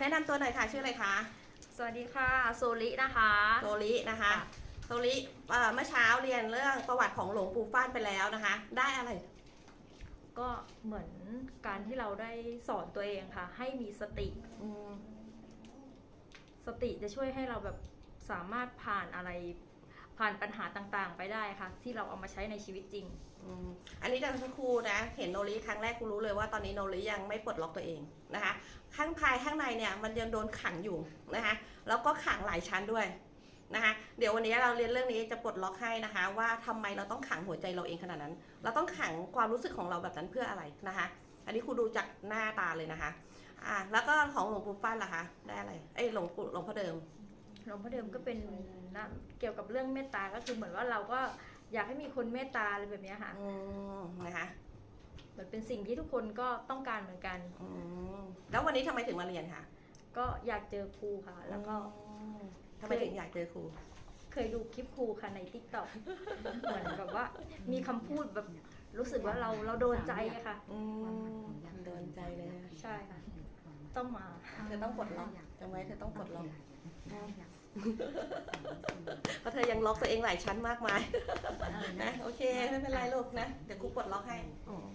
แนะนำตัวหน่อยค่ะชื่ออะไรคะสวัสดีค่ะโซลินะคะโซลินะคะค่ะโซลิเอ่อเมื่อเช้าเรียนเรื่องประวัติของหลวงปู่ฟ้านไปแล้วนะคะ ได้อะไรก็เหมือนการที่เราได้สอนตัวเองค่ะ ให้มีสติ อืมสติจะช่วยให้เราแบบสามารถผ่านอะไร ผ่านปัญหาต่างๆ ไปได้ค่ะ ที่เราเอามาใช้ในชีวิตจริง อืมอันนี้จากครูนะ เห็นโนริครั้งแรกครูรู้เลยว่าตอนนี้โนริยังไม่ปลดล็อกตัวเองนะคะ ข้างภายข้างในเนี่ยมันยังโดนขังอยู่นะคะ แล้วก็ขังหลายชั้นด้วยนะคะ เดี๋ยววันนี้เราเรียนเรื่องนี้จะปลดล็อกให้นะคะ ว่าทำไมเราต้องขังหัวใจเราเองขนาดนั้น เราต้องขังความรู้สึกของเราแบบนั้นเพื่ออะไรนะคะ อันนี้ครูดูจากหน้าตาเลยนะคะ อ่า แล้วก็ของหลวงปู่ฟั่นล่ะคะ ได้อะไร เอ้ยหลวงปู่หลวงพ่อเดิม หลวงพ่อเดิมก็เป็นนะเกี่ยวกับเรื่องเมตตาก็คือเหมือนว่าเราก็อยากให้มีคนเมตตาอะไรแบบเนี้ยค่ะอืมนะคะเหมือนเป็นสิ่งที่ทุกคนก็ต้องการเหมือนกัน อืมแล้ววันนี้ทำไมถึงมาเรียนคะก็อยากเจอครูค่ะ แล้วก็อืมทำไมถึงอยากเจอครู เคยดูคลิปครูค่ะในทิกตอกเหมือนแบบว่า มีคำพูดแบบรู้สึกว่าเราเราโดนใจอะค่ะ อืมโดนใจเลยนะใช่ค่ะ ต้องมา เธอต้องปลดล็อกจำไว้เธอต้องปลดล็อก เพราะเธอยังล็อกตัวเองหลายชั้นมากมาย นะ โอเค ไม่เป็นไรลูกนะ เดี๋ยวครูปลดล็อกให้อืม